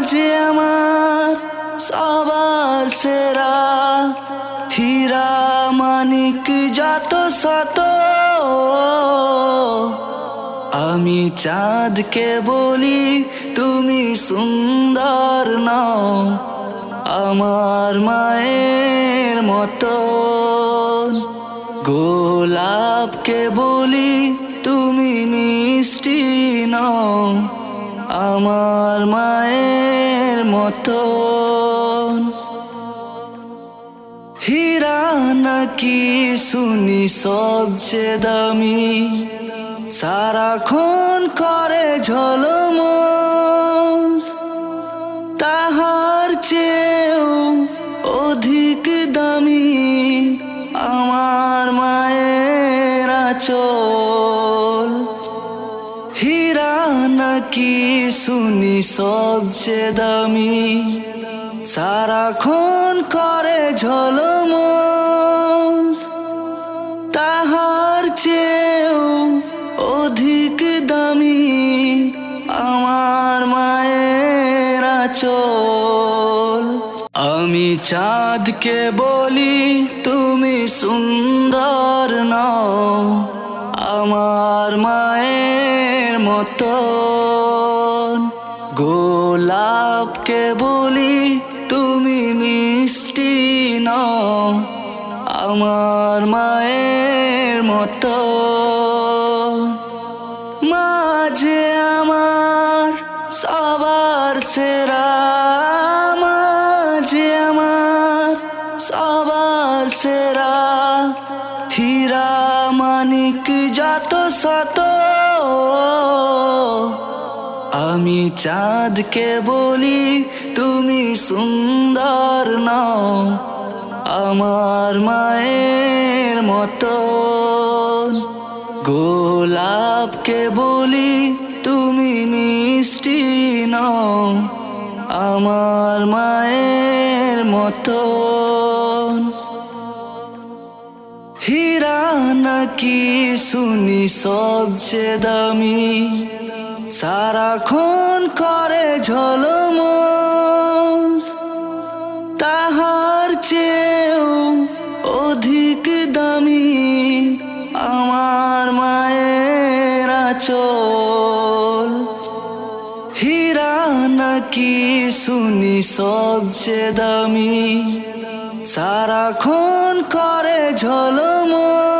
মাঝে আমার সবার সেরা হীরা মানিক যত শত। আমি চাঁদকে বলি, তুমি সুন্দর নও, আমার মায়ের মতো। গোলাপকে বলি, তুমি মিষ্টি নও। আমার মায়ের মতো হীরা নাকি শুনি সবচেয়ে দামি। সারাক্ষণ করে ঝলমল। তাহার চেয়েও অধিক দামি। আমার মায়ের আচল নাকি শুনি সবচেয়ে দামি? সারাক্ষণ করে ঝলম তাহার চেয়েও অধিক দামি আমার মায়ের আচল। আমি চাঁদকে বলি, তুমি সুন্দর নও। আমার মায়ের মতো গোলাপকে বলি তুমি মিষ্টি নও, আমার মায়ের মতো। মাঝে আমার সবার সেরা, মাঝে আমার সবার সেরা। হীরা মানিক যত শত আমি চাঁদকে বলি, তুমি সুন্দর নও। আমার মায়ের মতো। গোলাপকে বলি, তুমি মিষ্টি নও। আমার মায়ের মতো। হীরা নাকি শুনি সবচেয়ে দামি? সারাক্ষণ করে ঝলমল, তাহার চেয়েও অধিক দামি আমার মায়ের আচল। হীরা নাকি শুনি সবচেয়ে দামি, সারাক্ষণ করে ঝলমল।